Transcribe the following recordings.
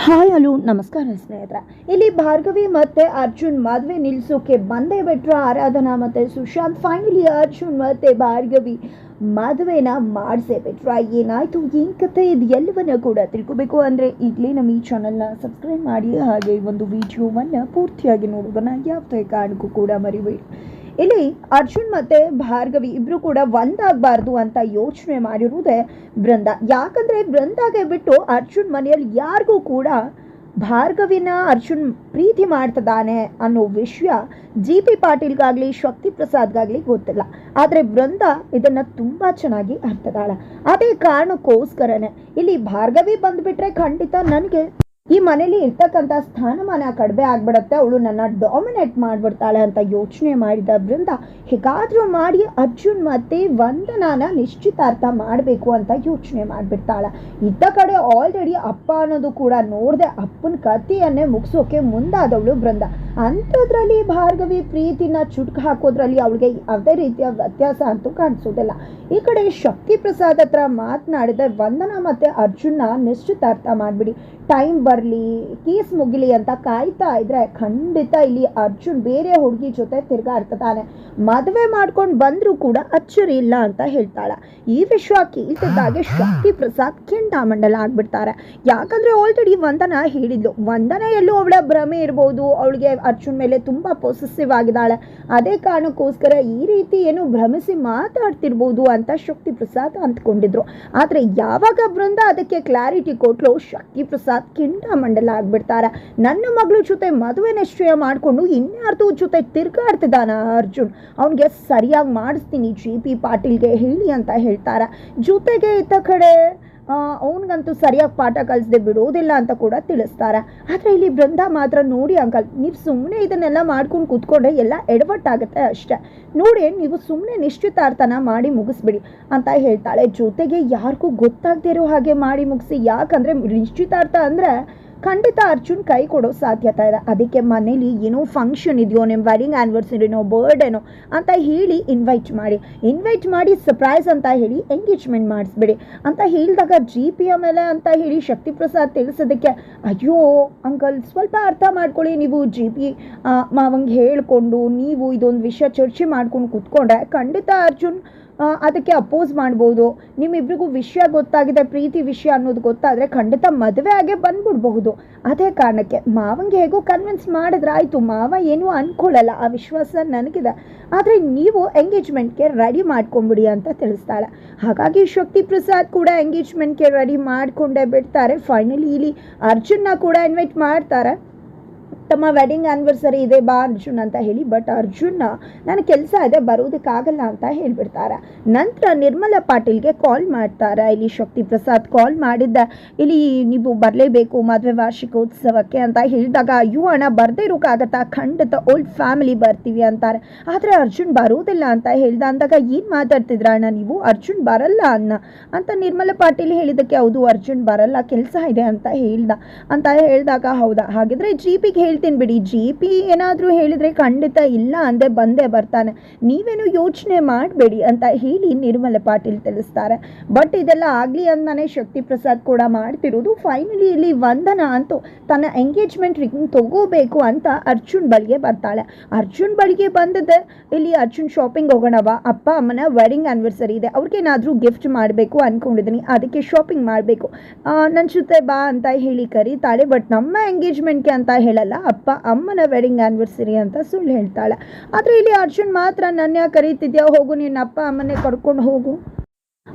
Hi hello ನಮಸ್ಕಾರ ಸ್ನೇಹಿತರೆ. ಇಲ್ಲಿ ಭಾರ್ಗವಿ ಮತ್ತೆ ಅರ್ಜುನ್ ಮದುವೆ ನಿಲ್ಸೋಕೆ ಬಂದೇ ಬಿಟ್ರ ಆರಾಧನಾ ಮತ್ತೆ ಸುಶಾಂತ್. ಫೈನಲಿ ಅರ್ಜುನ್ ಮತ್ತೆ ಭಾರ್ಗವಿ ಮದುವೆನ ಮಾಡಿಸೇ ಬಿಟ್ರ. ಏನಾಯಿತು? ಏನು ಕತೆ ಇದು? ಎಲ್ಲವನ್ನ ಕೂಡ ತಿಳ್ಕೊಬೇಕು. ಅಂದರೆ ಈಗಲೇ ನಮ್ಮ ಈ ಚಾನಲ್ನ ಸಬ್ಸ್ಕ್ರೈಬ್ ಮಾಡಿ, ಹಾಗೆ ಒಂದು ವಿಡಿಯೋವನ್ನು ಪೂರ್ತಿಯಾಗಿ ನೋಡೋದನ್ನು ಯಾವುದೇ ಕಾರಣಕ್ಕೂ ಕೂಡ ಮರಿಬೇಡಿ. ಇಲ್ಲಿ ಅರ್ಜುನ್ ಮತ್ತೆ ಭಾರ್ಗವಿ ಇಬ್ರು ಕೂಡ ಒಂದಾಗಬಾರ್ದು ಅಂತ ಯೋಚನೆ ಮಾಡಿರುವುದೇ ಬೃಂದ ಯಾಕಂದ್ರೆ ಬೃಂದಾಗೆ ಬಿಟ್ಟು ಅರ್ಜುನ್ ಮನೆಯಲ್ಲಿ ಯಾರಿಗೂ ಕೂಡ ಭಾರ್ಗವಿನ ಅರ್ಜುನ್ ಪ್ರೀತಿ ಮಾಡ್ತದಾನೆ ಅನ್ನೋ ವಿಷಯ ಜಿ ಪಿ ಪಾಟೀಲ್ಗಾಗಲಿ, ಶಕ್ತಿ ಪ್ರಸಾದ್ಗಾಗಲಿ ಗೊತ್ತಿಲ್ಲ. ಆದರೆ ಬೃಂದ ಇದನ್ನ ತುಂಬಾ ಚೆನ್ನಾಗಿ ಅರ್ಥದಾಳ ಅದೇ ಕಾರಣಕ್ಕೋಸ್ಕರನೇ ಇಲ್ಲಿ ಭಾರ್ಗವಿ ಬಂದ್ಬಿಟ್ರೆ ಖಂಡಿತ ನನಗೆ ಈ ಮನೇಲಿ ಇರ್ತಕ್ಕಂಥ ಸ್ಥಾನಮಾನ ಕಡಿಮೆ ಆಗ್ಬಿಡತ್ತೆ. ಅವಳು ನನ್ನ ಡಾಮಿನೇಟ್ ಮಾಡ್ಬಿಡ್ತಾಳೆ ಅಂತ ಯೋಚನೆ ಮಾಡಿದ ಬೃಂದ ಹೇಗಾದ್ರೂ ಮಾಡಿ ಅರ್ಜುನ್ ಮತ್ತೆ ವಂದನಾನ ನಿಶ್ಚಿತಾರ್ಥ ಮಾಡಬೇಕು ಅಂತ ಯೋಚನೆ ಮಾಡಿಬಿಡ್ತಾಳೆ. ಇದ್ದ ಕಡೆ ಆಲ್ರೆಡಿ ಅಪ್ಪ ಅನ್ನೋದು ಕೂಡ ನೋಡದೆ ಅಪ್ಪನ ಕಥೆಯನ್ನೇ ಮುಗಿಸೋಕೆ ಮುಂದಾದವಳು ಬೃಂದ ಅಂಥದ್ರಲ್ಲಿ ಭಾರ್ಗವಿ ಪ್ರೀತಿನ ಚುಟ್ಕು ಹಾಕೋದ್ರಲ್ಲಿ ಅವಳಿಗೆ ಯಾವುದೇ ರೀತಿಯ ವ್ಯತ್ಯಾಸ ಅಂತೂ ಕಾಣಿಸೋದಿಲ್ಲ. ಈ ಕಡೆ ಶಕ್ತಿ ಪ್ರಸಾದ್ ಹತ್ರ ಮಾತನಾಡಿದ ವಂದನಾ ಮತ್ತೆ ಅರ್ಜುನ್ನ ನಿಶ್ಚಿತಾರ್ಥ ಮಾಡಿಬಿಡಿ. ಟೈಮ್ ಬರಲಿ ಕೇಸ್ ಮುಗಿಲಿ ಅಂತ ಕಾಯ್ತಾ ಇದ್ರೆ ಖಂಡಿತ ಇಲ್ಲಿ ಅರ್ಜುನ್ ಬೇರೆ ಹುಡುಗಿ ಜೊತೆ ತಿರ್ಗಾಡ್ತಾನೆ ಮದುವೆ ಮಾಡ್ಕೊಂಡು ಬಂದರೂ ಕೂಡ ಅಚ್ಚರಿ ಇಲ್ಲ ಅಂತ ಹೇಳ್ತಾಳೆ. ಈ ವಿಷಯ ಕೇಳ್ತಿದ್ದಾಗೆ ಶಕ್ತಿ ಪ್ರಸಾದ್ ಕೆಂಡಾಮಂಡಲ ಆಗ್ಬಿಡ್ತಾರೆ. ಯಾಕಂದ್ರೆ ಆಲ್ರೆಡಿ ವಂದನ ಹೇಳಿದ್ಲು. ವಂದನ ಎಲ್ಲೂ ಅವಳ ಭ್ರಮೆ ಇರ್ಬೋದು. ಅವಳಿಗೆ ಅರ್ಜುನ್ ಮೇಲೆ ತುಂಬಾ ಪೊಸೆಸಿವ್ ಆಗಿದ್ದಾಳೆ. ಅದೇ ಕಾರಣಕ್ಕೋಸ್ಕರ ಈ ರೀತಿ ಏನು ಭ್ರಮಿಸಿ ಮಾತಾಡ್ತಿರ್ಬೋದು ಅಂತ ಶಕ್ತಿ ಪ್ರಸಾದ್ ಅಂದ್ಕೊಂಡಿದ್ರು. ಆದರೆ ಯಾವಾಗ ಬೃಂದ ಅದಕ್ಕೆ ಕ್ಲಾರಿಟಿ ಕೊಟ್ಟರು ಶಕ್ತಿ ಪ್ರಸಾದ್ ಕೆಂಡಾಮಂಡಲ ಆಗ್ಬಿಡ್ತಾರೆ. ನನ್ನ ಮಗಳ ಜೊತೆ ಮದುವೆ ನಿಶ್ಚಯ ಮಾಡಿಕೊಂಡು ಇನ್ಯಾರ್ದು ಜೊತೆ ತಿರ್ಗಾಡ್ತಿದ್ದಾನ ಅರ್ಜುನ್. ಅವನಿಗೆ ಸರಿಯಾಗಿ ಮಾಡಿಸ್ತೀನಿ, ಜಿ ಪಿ ಪಾಟೀಲ್ಗೆ ಹೇಳಿ ಅಂತ ಹೇಳ್ತಾರೆ. ಜೊತೆಗೆ ಇತ್ತ ಕಡೆ ಅವನಿಗಂತೂ ಸರಿಯಾಗಿ ಪಾಠ ಕಲಿಸದೆ ಬಿಡೋದಿಲ್ಲ ಅಂತ ಕೂಡ ತಿಳಿಸ್ತಾರೆ. ಆದರೆ ಇಲ್ಲಿ ಬೃಂದ ಮಾತ್ರ ನೋಡಿ ಅಂಕಲ್, ನೀವು ಸುಮ್ಮನೆ ಇದನ್ನೆಲ್ಲ ಮಾಡ್ಕೊಂಡು ಕೂತ್ಕೊಂಡ್ರೆ ಎಲ್ಲ ಎಡವಟ್ಟಾಗುತ್ತೆ ಅಷ್ಟೇ. ನೋಡಿ, ನೀವು ಸುಮ್ಮನೆ ನಿಶ್ಚಿತಾರ್ಥನ ಮಾಡಿ ಮುಗಿಸ್ಬಿಡಿ ಅಂತ ಹೇಳ್ತಾಳೆ. ಜೊತೆಗೆ ಯಾರಿಗೂ ಗೊತ್ತಾಗದೇ ಇರೋ ಹಾಗೆ ಮಾಡಿ ಮುಗಿಸಿ, ಯಾಕಂದರೆ ನಿಶ್ಚಿತಾರ್ಥ ಅಂದರೆ ಖಂಡಿತ ಅರ್ಜುನ್ ಕೈ ಕೊಡೋ ಸಾಧ್ಯತೆ ಇದೆ. ಅದಕ್ಕೆ ಮನೇಲಿ ಏನೋ ಫಂಕ್ಷನ್ ಇದೆಯೋ ನಿಮ್ಮ ವೆಡ್ಡಿಂಗ್ ಆ್ಯನಿವರ್ಸರಿನೋ ಬರ್ಡೇನೋ ಅಂತ ಹೇಳಿ ಇನ್ವೈಟ್ ಮಾಡಿ. ಇನ್ವೈಟ್ ಮಾಡಿ ಸರ್ಪ್ರೈಸ್ ಅಂತ ಹೇಳಿ ಎಂಗೇಜ್ಮೆಂಟ್ ಮಾಡಿಸ್ಬಿಡಿ. ಅಂತ ಹೇಳಿದಾಗ ಜಿ ಪಿ ಮೇಲೆ ಅಂತ ಹೇಳಿ ಶಕ್ತಿ ಪ್ರಸಾದ್ ತಿಳಿಸೋದಕ್ಕೆ, ಅಯ್ಯೋ, ಅಂಕಲ್ ಸ್ವಲ್ಪ ಅರ್ಥ ಮಾಡ್ಕೊಳ್ಳಿ ನೀವು ಜಿ ಪಿ ಮಾವಂಗೆ ಹೇಳಿಕೊಂಡು ನೀವು ಇದೊಂದು ವಿಷಯ ಚರ್ಚೆ ಮಾಡ್ಕೊಂಡು ಕೂತ್ಕೊಂಡ್ರೆ ಖಂಡಿತ ಅರ್ಜುನ್ ಅದಕ್ಕೆ ಅಪೋಸ್ ಮಾಡ್ಬೋದು. ನಿಮ್ಮಿಬ್ರಿಗೂ ವಿಷಯ ಗೊತ್ತಾಗಿದೆ, ಪ್ರೀತಿ ವಿಷಯ ಅನ್ನೋದು ಗೊತ್ತಾದರೆ ಖಂಡಿತ ಮದುವೆ ಆಗೇ ಬಂದ್ಬಿಡ್ಬಹುದು. ಅದೇ ಕಾರಣಕ್ಕೆ ಮಾವಂಗೆ ಹೇಗೋ ಕನ್ವಿನ್ಸ್ ಮಾಡಿದ್ರೆ ಆಯಿತು, ಮಾವ ಏನೂ ಅಂದ್ಕೊಳ್ಳಲ್ಲ ಆ ವಿಶ್ವಾಸ ನನಗಿದೆ. ಆದರೆ ನೀವು ಎಂಗೇಜ್ಮೆಂಟ್ಗೆ ರೆಡಿ ಮಾಡ್ಕೊಂಬಿಡಿ ಅಂತ ತಿಳಿಸ್ತಾಳೆ. ಹಾಗಾಗಿ ಶಕ್ತಿ ಪ್ರಸಾದ್ ಕೂಡ ಎಂಗೇಜ್ಮೆಂಟ್ಗೆ ರೆಡಿ ಮಾಡಿಕೊಂಡೇ ಬಿಡ್ತಾರೆ. ಫೈನಲಿ ಇಲ್ಲಿ ಅರ್ಜುನ್ನ ಕೂಡ ಇನ್ವೈಟ್ ಮಾಡ್ತಾರೆ. ತಮ್ಮ ವೆಡ್ಡಿಂಗ್ ಆ್ಯನಿವರ್ಸರಿ ಇದೆ, ಬಾ ಅರ್ಜುನ್ ಅಂತ ಹೇಳಿ ಬಟ್ ಅರ್ಜುನ್ನ ನನ್ನ ಕೆಲಸ ಇದೆ, ಬರೋದಕ್ಕಾಗಲ್ಲ ಅಂತ ಹೇಳಿಬಿಡ್ತಾರೆ. ನಂತರ ನಿರ್ಮಲಾ ಪಾಟೀಲ್ಗೆ ಕಾಲ್ ಮಾಡ್ತಾರೆ, ಇಲ್ಲಿ ಶಕ್ತಿ ಪ್ರಸಾದ್ ಕಾಲ್ ಮಾಡಿದ್ದ, ಇಲ್ಲಿ ನೀವು ಬರಲೇಬೇಕು ಮದುವೆ ವಾರ್ಷಿಕೋತ್ಸವಕ್ಕೆ ಅಂತ ಹೇಳಿದಾಗ, ಅಯ್ಯೋ ಅಣ್ಣ, ಬರದೇ ಇರೋಕ್ಕಾಗತ್ತಾ? ಖಂಡಿತ ಓಲ್ಡ್ ಫ್ಯಾಮಿಲಿ ಬರ್ತೀವಿ ಅಂತಾರೆ. ಆದರೆ ಅರ್ಜುನ್ ಬರೋದಿಲ್ಲ ಅಂತ ಹೇಳ್ದ, ಅಂದಾಗ ಏನು ಮಾತಾಡ್ತಿದ್ರ ಅಣ್ಣ ನೀವು? ಅರ್ಜುನ್ ಬರಲ್ಲ ಅನ್ನ ಅಂತ ನಿರ್ಮಲಾ ಪಾಟೀಲ್ ಹೇಳಿದ್ದಕ್ಕೆ, ಹೌದು, ಅರ್ಜುನ್ ಬರಲ್ಲ, ಕೆಲಸ ಇದೆ ಅಂತ ಹೇಳ್ದ. ಅಂತ ಹೇಳಿದಾಗ, ಹೌದಾ? ಹಾಗಿದ್ರೆ ಜಿ ಪಿಗೆ ಹೇಳ್ತೀನಿ ಬಿಡಿ ಜಿ ಪಿ ಏನಾದರೂ ಹೇಳಿದರೆ ಖಂಡಿತ ಇಲ್ಲ ಅಂದೆ ಬಂದೇ ಬರ್ತಾನೆ. ನೀವೇನು ಯೋಚನೆ ಮಾಡಬೇಡಿ ಅಂತ ಹೇಳಿ ನಿರ್ಮಲ ಪಾಟೀಲ್ ತಿಳಿಸ್ತಾರೆ. ಬಟ್ ಇದೆಲ್ಲ ಆಗಲಿ ಅಂತಾನೆ ಶಕ್ತಿ ಪ್ರಸಾದ್ ಕೂಡ ಮಾಡ್ತಿರೋದು. ಫೈನಲಿ ಇಲ್ಲಿ ವಂದನ ಅಂತೂ ತನ್ನ ಎಂಗೇಜ್ಮೆಂಟ್ ರಿಂಗ್ ತಗೋಬೇಕು ಅಂತ ಅರ್ಜುನ್ ಬಳಿಗೆ ಬರ್ತಾಳೆ. ಅರ್ಜುನ್ ಬಳಿಗೆ ಬಂದದ್ದೆ ಇಲ್ಲಿ ಅರ್ಜುನ್ ಶಾಪಿಂಗ್ ಹೋಗೋಣವ ಅಪ್ಪ, ಅಮ್ಮನ ವೆಡ್ಡಿಂಗ್ ಆ್ಯನಿವರ್ಸರಿ ಇದೆ. ಅವ್ರಿಗೇನಾದರೂ ಗಿಫ್ಟ್ ಮಾಡಬೇಕು ಅಂದ್ಕೊಂಡಿದ್ದೀನಿ ಅದಕ್ಕೆ ಶಾಪಿಂಗ್ ಮಾಡಬೇಕು. ನನ್ನ ಜೊತೆ ಬಾ ಅಂತ ಹೇಳಿ ಕರೀತಾಳೆ. ಬಟ್ ನಮ್ಮ ಎಂಗೇಜ್ಮೆಂಟ್ಗೆ ಅಂತ ಹೇಳಲ್ಲ. ಅಪ್ಪ ಅಮ್ಮನ ವೆಡ್ಡಿಂಗ್ ಆ್ಯನಿವರ್ಸರಿ ಅಂತ ಸುಳ್ಳು ಹೇಳ್ತಾಳೆ. ಆದರೆ ಇಲ್ಲಿ ಅರ್ಜುನ್ ಮಾತ್ರ ನನ್ನ ಕರೀತಿದ್ಯಾ? ಹೋಗು, ನಿನ್ನ ಅಪ್ಪ ಅಮ್ಮನೇ ಕರ್ಕೊಂಡು ಹೋಗು.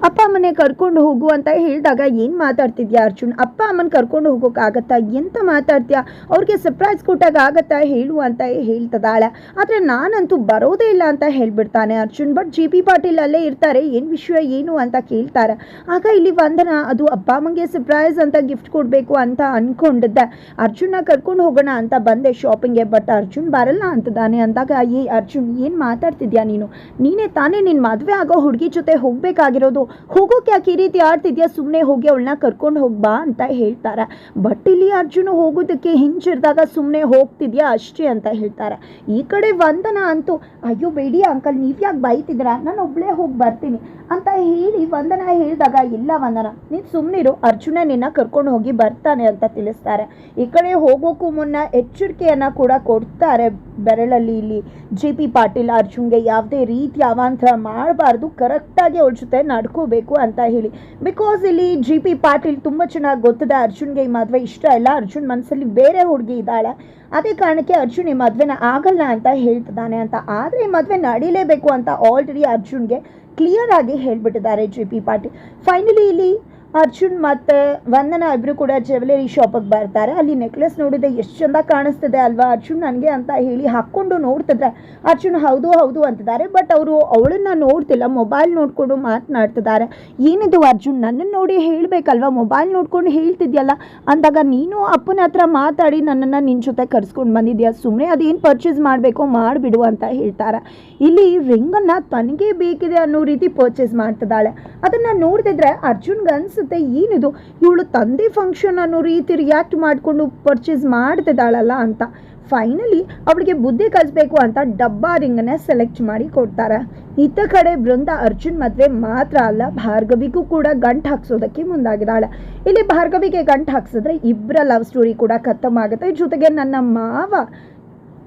ಅಪ್ಪ ಅಮ್ಮನೆ ಕರ್ಕೊಂಡು ಹೋಗು ಅಂತ ಹೇಳಿದಾಗ ಏನು ಮಾತಾಡ್ತಿದ್ಯಾ ಅರ್ಜುನ್? ಅಪ್ಪ ಅಮ್ಮನ ಕರ್ಕೊಂಡು ಹೋಗೋಕ್ಕಾಗತ್ತಾ ಎಂತ ಮಾತಾಡ್ತೀಯಾ? ಅವ್ರಿಗೆ ಸರ್ಪ್ರೈಸ್ ಕೊಟ್ಟಾಗ ಆಗತ್ತಾ? ಹೇಳು ಅಂತ ಹೇಳ್ತದಾಳೆ. ಆದರೆ ನಾನಂತೂ ಬರೋದೇ ಇಲ್ಲ ಅಂತ ಹೇಳ್ಬಿಡ್ತಾನೆ Arjun. But G P Patil ಅಲ್ಲೇ ಇರ್ತಾರೆ. ಏನು ವಿಷಯ, ಏನು ಅಂತ ಕೇಳ್ತಾರೆ. ಆಗ ಇಲ್ಲಿ ವಂದನ, ಅದು ಅಪ್ಪ ಅಮ್ಮಂಗೆ ಸರ್ಪ್ರೈಸ್ ಅಂತ ಗಿಫ್ಟ್ ಕೊಡಬೇಕು ಅಂತ ಅಂದ್ಕೊಂಡಿದ್ದೆ ಅರ್ಜುನ್ನ ಕರ್ಕೊಂಡು ಹೋಗೋಣ ಅಂತ ಬಂದೆ ಶಾಪಿಂಗ್ಗೆ ಬಟ್ ಅರ್ಜುನ್ ಬರಲ್ಲ ಅಂತದಾನೆ ಅಂದಾಗ, ಏ ಅರ್ಜುನ್, ಏನು ಮಾತಾಡ್ತಿದ್ಯಾ ನೀನು? ನೀನೇ ತಾನೇ ನಿನ್ನ ಮದುವೆ ಆಗೋ ಹುಡುಗಿ ಜೊತೆ ಹೋಗಬೇಕಾಗಿರೋದು ಹೋಗೋಕೆ ಯಾಕೆ ಈ ರೀತಿ ಆಡ್ತಿದ್ಯಾ? ಸುಮ್ಮನೆ ಹೋಗಿ ಅವಳನ್ನ ಕರ್ಕೊಂಡು ಹೋಗ್ಬಾ ಅಂತ ಹೇಳ್ತಾರೆ. ಬಟ್ ಇಲ್ಲಿ ಅರ್ಜುನ ಹೋಗೋದಕ್ಕೆ ಹಿಂಜಿರಿದಾಗ ಸುಮ್ಮನೆ ಹೋಗ್ತಿದ್ಯಾ? ಅಷ್ಟೇ ಅಂತ ಹೇಳ್ತಾರೆ. ಈ ಕಡೆ ವಂದನ ಅಂತೂ, ಅಯ್ಯೋ ಬೇಡಿ ಅಂಕಲ್ ನೀವು ಯಾಕೆ ಬೈತಿದ್ದೀರಾ? ನಾನು ಒಬ್ಬಳೇ ಹೋಗಿ ಬರ್ತೀನಿ. ಅಂತ ಹೇಳಿ ವಂದನ ಹೇಳಿದಾಗ, ಇಲ್ಲ ವಂದನ, ನೀನು ಸುಮ್ಮನಿರು ಅರ್ಜುನ ನಿನ್ನ ಕರ್ಕೊಂಡು ಹೋಗಿ ಬರ್ತಾನೆ ಅಂತ ತಿಳಿಸ್ತಾರೆ. ಈ ಕಡೆ ಹೋಗೋಕ್ಕೂ ಮುನ್ನ ಎಚ್ಚರಿಕೆಯನ್ನು ಕೂಡ ಕೊಡ್ತಾರೆ ಬೆರಳಲ್ಲಿ ಇಲ್ಲಿ ಜೆ ಪಿ ಪಾಟೀಲ್ ಅರ್ಜುನ್ಗೆ ಯಾವುದೇ ರೀತಿ ಅವಾಂತರ ಮಾಡಬಾರ್ದು ಕರೆಕ್ಟಾಗಿ ಅವ್ರ ಜೊತೆ ನಡ್ಕೋಬೇಕು ಅಂತ ಹೇಳಿ. ಬಿಕಾಸ್ ಇಲ್ಲಿ ಜಿ ಪಿ ಪಾಟೀಲ್ ತುಂಬ ಚೆನ್ನಾಗಿ ಗೊತ್ತದೆ ಅರ್ಜುನ್ಗೆ ಈ ಮದುವೆ ಇಷ್ಟ ಇಲ್ಲ, ಅರ್ಜುನ್ ಮನಸ್ಸಲ್ಲಿ ಬೇರೆ ಹುಡುಗಿ ಇದ್ದಾಳೆ. ಅದೇ ಕಾರಣಕ್ಕೆ ಅರ್ಜುನ್ ಈ ಮದುವೆನ ಆಗಲ್ಲ ಅಂತ ಹೇಳ್ತಿದ್ದಾನೆ ಅಂತ. ಆದರೆ ಈ ಮದುವೆ ನಡೀಲೇಬೇಕು ಅಂತ ಆಲ್ರೆಡಿ ಅರ್ಜುನ್ಗೆ ಕ್ಲಿಯರ್ ಆಗಿ ಹೇಳ್ಬಿಟ್ಟಿದ್ದಾರೆ ಜಿ ಪಿ ಪಾಟೀಲ್. ಫೈನಲಿ ಇಲ್ಲಿ ಅರ್ಜುನ್ ಮತ್ತು ವಂದನ ಇಬ್ಬರು ಕೂಡ ಜ್ಯುವೆಲರಿ ಶಾಪಿಗೆ ಬರ್ತಾರೆ. ಅಲ್ಲಿ ನೆಕ್ಲೆಸ್ ನೋಡಿದ್ರೆ ಎಷ್ಟು ಚಂದ ಕಾಣಿಸ್ತಿದೆ ಅಲ್ವಾ ಅರ್ಜುನ್ ನನಗೆ ಅಂತ ಹೇಳಿ ಹಾಕ್ಕೊಂಡು ನೋಡ್ತಿದ್ರೆ, ಅರ್ಜುನ್ ಹೌದು ಹೌದು ಅಂತಿದ್ದಾರೆ. ಬಟ್ ಅವರು ಅವಳನ್ನ ನೋಡ್ತಿಲ್ಲ ಮೊಬೈಲ್ ನೋಡಿಕೊಂಡು ಮಾತನಾಡ್ತಿದ್ದಾರೆ. ಏನಿದು ಅರ್ಜುನ್ ನನ್ನನ್ನು ನೋಡಿ ಹೇಳಬೇಕಲ್ವಾ? ಮೊಬೈಲ್ ನೋಡ್ಕೊಂಡು ಹೇಳ್ತಿದ್ಯಲ್ಲ? ಅಂದಾಗ ನೀನು ಅಪ್ಪನ ಹತ್ರ ಮಾತಾಡಿ ನನ್ನನ್ನು ನಿನ್ನ ಜೊತೆ ಕರೆಸ್ಕೊಂಡು ಬಂದಿದ್ಯಾ? ಸುಮ್ಮನೆ ಅದೇನು ಪರ್ಚೇಸ್ ಮಾಡಬೇಕೋ ಮಾಡಿಬಿಡು ಅಂತ ಹೇಳ್ತಾರೆ. ಇಲ್ಲಿ ರಿಂಗನ್ನು ತನಗೆ ಬೇಕಿದೆ ಅನ್ನೋ ರೀತಿ ಪರ್ಚೇಸ್ ಮಾಡ್ತಿದ್ದಾಳೆ. ಅದನ್ನು ನೋಡ್ತಿದ್ರೆ ಅರ್ಜುನ್ಗೆ ಅನ್ಸುತ್ತೆ, ಏನಿದು? ಇವಳು ತಂದೆ ಫಂಕ್ಷನ್ ಅನ್ನೋ ರೀತಿ ರಿಯಾಕ್ಟ್ ಮಾಡಿಕೊಂಡು ಪರ್ಚೇಸ್ ಮಾಡ್ತಿದ್ದಾಳಲ್ಲ ಅಂತ. ಫೈನಲಿ ಅವಳಿಗೆ ಬುದ್ಧಿ ಕಲಿಸ್ಬೇಕು ಅಂತ ಡಬ್ಬಾ ರಿಂಗನ್ನೇ ಸೆಲೆಕ್ಟ್ ಮಾಡಿ ಕೊಡ್ತಾರೆ. ಇತ್ತ ಕಡೆ ಬೃಂದ ಅರ್ಜುನ್ ಮದುವೆ ಮಾತ್ರ ಅಲ್ಲ, ಭಾರ್ಗವಿಗೂ ಕೂಡ ಗಂಟು ಹಾಕ್ಸೋದಕ್ಕೆ ಮುಂದಾಗಿದ್ದಾಳೆ. ಇಲ್ಲಿ ಭಾರ್ಗವಿಗೆ ಗಂಟು ಹಾಕ್ಸಿದ್ರೆ ಇಬ್ಬರ ಲವ್ ಸ್ಟೋರಿ ಕೂಡ ಖತಮ್ ಆಗುತ್ತೆ. ಜೊತೆಗೆ ನನ್ನ ಮಾವ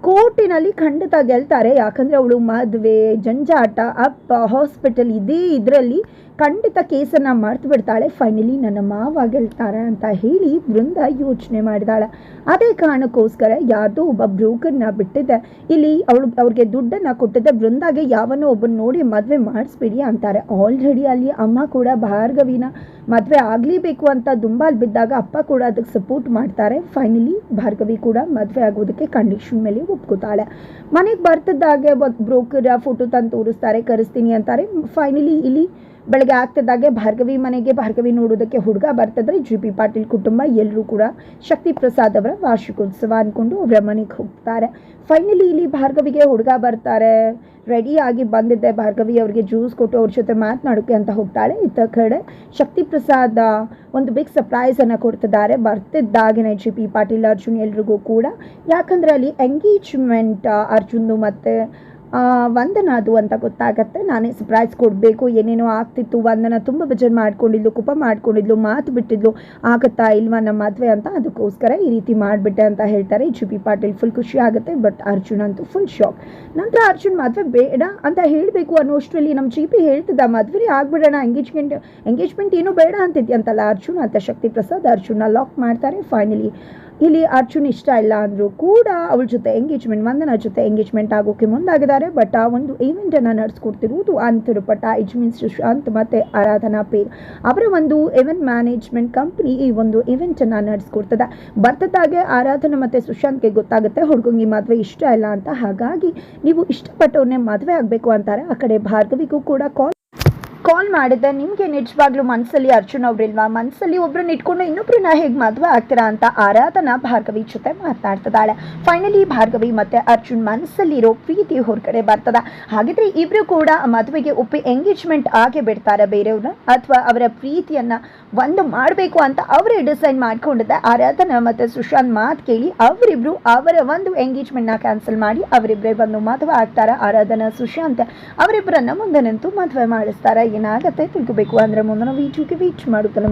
ಕೋರ್ಟಿನಲ್ಲಿ ಖಂಡಿತ ಗೆಲ್ತಾರೆ. ಯಾಕಂದರೆ ಅವಳು ಮದುವೆ, ಜಂಜಾಟ, ಅಪ್ಪ ಹಾಸ್ಪಿಟಲ್ ಇದೇ ಇದರಲ್ಲಿ ಖಂಡಿತ ಕೇಸನ್ನು ಮರ್ತು ಬಿಡ್ತಾಳೆ. ಫೈನಲಿ ನನ್ನ ಮಾವ ಗೆಲ್ತಾರೆ ಅಂತ ಹೇಳಿ ವೃಂದ ಯೋಚನೆ ಮಾಡಿದಾಳೆ. ಅದೇ ಕಾರಣಕ್ಕೋಸ್ಕರ ಯಾರ್ದೋ ಒಬ್ಬ ಬ್ರೋಕರ್ನ ಬಿಟ್ಟಿದ್ದೆ ಇಲ್ಲಿ ಅವಳು ಅವ್ರಿಗೆ ದುಡ್ಡನ್ನು ಕೊಟ್ಟಿದ್ದೆ ಬೃಂದಾಗೆ ಯಾವನೋ ಒಬ್ಬನ ನೋಡಿ ಮದುವೆ ಮಾಡಿಸ್ಬಿಡಿ ಅಂತಾರೆ. ಆಲ್ರೆಡಿ ಅಲ್ಲಿ ಅಮ್ಮ ಕೂಡ ಭಾರ್ಗವಿನ ಮದುವೆ ಆಗಲೇಬೇಕು ಅಂತ ದುಂಬಾಲ್ ಬಿದ್ದಾಗ ಅಪ್ಪ ಕೂಡ ಅದಕ್ಕೆ ಸಪೋರ್ಟ್ ಮಾಡ್ತಾರೆ. ಫೈನಲಿ ಭಾರ್ಗವಿ ಕೂಡ ಮದುವೆ ಆಗೋದಕ್ಕೆ ಕಂಡೀಷನ್ ಮೇಲೆ ಒಪ್ಕೋತಾಳೆ. ಮನೆಗೆ ಬರ್ತಿದ್ದಾಗೆ ಬ್ರೋಕರ್ ಫೋಟೋ ತಂದು ತೋರಿಸ್ತಾರೆ ಕರೆಸ್ತೀನಿ ಅಂತಾರೆ. ಫೈನಲಿ ಇಲ್ಲಿ ಬೆಳಗ್ಗೆ ಆಗ್ತಿದ್ದಾಗೆ ಭಾರ್ಗವಿ ಮನೆಗೆ, ಭಾರ್ಗವಿ ನೋಡೋದಕ್ಕೆ ಹುಡುಗ ಬರ್ತದ್ರೆ ಜಿ ಪಿ ಪಾಟೀಲ್ ಕುಟುಂಬ ಎಲ್ಲರೂ ಕೂಡ ಶಕ್ತಿ ಪ್ರಸಾದ್ ಅವರ ವಾರ್ಷಿಕೋತ್ಸವ ಅಂದ್ಕೊಂಡು ಅವರ ಮನೆಗೆ ಹೋಗ್ತಾರೆ. ಫೈನಲಿ ಇಲ್ಲಿ ಭಾರ್ಗವಿಗೆ ಹುಡುಗ ಬರ್ತಾರೆ. ರೆಡಿ ಆಗಿ ಬಂದಿದ್ದೆ. ಭಾರ್ಗವಿ ಅವ್ರಿಗೆ ಜ್ಯೂಸ್ ಕೊಟ್ಟು ಅವ್ರ ಜೊತೆ ಮಾತನಾಡೋಕ್ಕೆ ಅಂತ ಹೋಗ್ತಾಳೆ. ಇತ್ತ ಕಡೆ ಶಕ್ತಿ ಪ್ರಸಾದ ಒಂದು ಬಿಗ್ ಸರ್ಪ್ರೈಸನ್ನು ಕೊಡ್ತಿದ್ದಾರೆ. ಬರ್ತಿದ್ದಾಗನೇ ಜಿ ಪಿ ಪಾಟೀಲ್, ಅರ್ಜುನ್ ಎಲ್ರಿಗೂ ಕೂಡ. ಯಾಕಂದರೆ ಅಲ್ಲಿ ಎಂಗೇಜ್ಮೆಂಟ್ ಅರ್ಜುನ್ದು ಮತ್ತು ಆ, ವಂದನಾದು ಅಂತ ಗೊತ್ತಾಗತ್ತೆ. ನಾನೇ ಸರ್ಪ್ರೈಸ್ ಕೊಡಬೇಕು. ಏನೇನೋ ಆಗ್ತಿತ್ತು. ವಂದನ ತುಂಬ ಭಜನ್ ಮಾಡ್ಕೊಂಡಿದ್ಲು ಕುಪ ಮಾಡ್ಕೊಂಡಿದ್ಲು ಮಾತು ಬಿಟ್ಟಿದ್ಲು. ಆಗುತ್ತಾ ಇಲ್ವಾ ನಮ್ಮ ಮದುವೆ ಅಂತ ಅದಕ್ಕೋಸ್ಕರ ಈ ರೀತಿ ಮಾಡಿಬಿಟ್ಟೆ ಅಂತ ಹೇಳ್ತಾರೆ. ಜಿ ಪಿ ಪಾಟೀಲ್ ಫುಲ್ ಖುಷಿ ಆಗುತ್ತೆ ಬಟ್ ಅರ್ಜುನ್ ಅಂತೂ ಫುಲ್ ಶಾಕ್ ನಂತರ ಅರ್ಜುನ್ ಮದುವೆ ಬೇಡ ಅಂತ ಹೇಳಬೇಕು ಅನ್ನೋಷ್ಟರಲ್ಲಿ ನಮ್ಮ ಜಿ ಪಿ ಹೇಳ್ತಿದ್ದ ಮದುವೆ ಆಗ್ಬಿಡೋಣ ಎಂಗೇಜ್ಮೆಂಟ್ ಎಂಗೇಜ್ಮೆಂಟ್ ಏನೂ ಬೇಡ ಅಂತಿದ್ಯಂತಲ್ಲ ಅರ್ಜುನ್ ಅಂತ ಶಕ್ತಿ ಪ್ರಸಾದ್ ಅರ್ಜುನ್ನ ಲಾಕ್ ಮಾಡ್ತಾರೆ. ಫೈನಲಿ ಇಲ್ಲಿ ಅರ್ಜುನ್ ಇಷ್ಟ ಇಲ್ಲ ಅಂದರೂ ಕೂಡ ಅವಳ ಜೊತೆ ಎಂಗೇಜ್ಮೆಂಟ್ ವಂದನ ಜೊತೆ ಎಂಗೇಜ್ಮೆಂಟ್ ಆಗೋಕೆ ಮುಂದಾಗಿದ್ದಾರೆ. ಬಟ್ ಆ ಒಂದು ಈವೆಂಟನ್ನು ನಡೆಸ್ಕೊಡ್ತಿರುವುದು ಅಂತರುಪಟ ಇಜ್ಮಿನ್ ಸುಶಾಂತ್ ಮತ್ತು ಆರಾಧನಾ ಪೇರ್ ಅವರ ಒಂದು ಇವೆಂಟ್ ಮ್ಯಾನೇಜ್ಮೆಂಟ್ ಕಂಪ್ನಿ ಈ ಒಂದು ಇವೆಂಟನ್ನು ನಡೆಸ್ಕೊಡ್ತದೆ. ಬರ್ತದಾಗೆ ಆರಾಧನಾ ಮತ್ತು ಸುಶಾಂತ್ಗೆ ಗೊತ್ತಾಗುತ್ತೆ, ಹುಡುಗಂಗೆ ಮದುವೆ ಇಷ್ಟ ಇಲ್ಲ ಅಂತ. ಹಾಗಾಗಿ ನೀವು ಇಷ್ಟಪಟ್ಟವ್ರನ್ನೇ ಮದುವೆ ಆಗಬೇಕು ಅಂತಾರೆ. ಆ ಕಡೆ ಭಾರ್ಗವಿಗೂ ಕೂಡ ಕಾಲ್ ಮಾಡಿದ್ದೆ ನಿಮಗೆ ನಿಜವಾಗ್ಲೂ ಮನಸ್ಸಲ್ಲಿ ಅರ್ಜುನ್ ಅವ್ರಿಲ್ವಾ? ಮನಸ್ಸಲ್ಲಿ ಒಬ್ರನ್ನ ಇಟ್ಕೊಂಡು ಇನ್ನೊಬ್ರನ್ನ ಹೇಗೆ ಮದುವೆ ಆಗ್ತೀರಾ ಅಂತ ಆರಾಧನಾ ಭಾರ್ಗವಿ ಜೊತೆ ಮಾತನಾಡ್ತಿದ್ದಾಳೆ ಫೈನಲಿ ಭಾರ್ಗವಿ ಮತ್ತೆ ಅರ್ಜುನ್ ಮನಸ್ಸಲ್ಲಿರೋ ಪ್ರೀತಿ ಹೊರಗಡೆ ಬರ್ತದ. ಹಾಗಿದ್ರೆ ಇಬ್ರು ಕೂಡ ಮದುವೆಗೆ ಒಪ್ಪಿ ಎಂಗೇಜ್ಮೆಂಟ್ ಆಗೇ ಬಿಡ್ತಾರೆ ಬೇರೆಯವ್ರನ್ನ, ಅಥವಾ ಅವರ ಪ್ರೀತಿಯನ್ನ ಒಂದು ಮಾಡಬೇಕು ಅಂತ ಅವರೇ ಡಿಸೈನ್ ಮಾಡ್ಕೊಂಡಿದ್ದೆ. ಆರಾಧನಾ ಮತ್ತೆ ಸುಶಾಂತ್ ಮಾತು ಕೇಳಿ ಅವರಿಬ್ರು ಅವರ ಒಂದು ಎಂಗೇಜ್ಮೆಂಟ್ನ ಕ್ಯಾನ್ಸಲ್ ಮಾಡಿ ಅವರಿಬ್ಬರೇ ಬಂದು ಮದುವೆ ಆಗ್ತಾರೆ? ಆರಾಧನಾ, ಸುಶಾಂತ್ ಅವರಿಬ್ಬರನ್ನು ಮುಂದೆ ನಿಂತು ಮದುವೆ ಮಾಡಿಸ್ತಾರೆ? ಏನಾಗುತ್ತೆ ತಿಳ್ಕೋಬೇಕು. ಅಂದ್ರೆ ಮುಂದಿನ ವೀಡಿಯೋಗೆ ವೀಚ್ ಮಾಡುತ್ತಲ್ಲ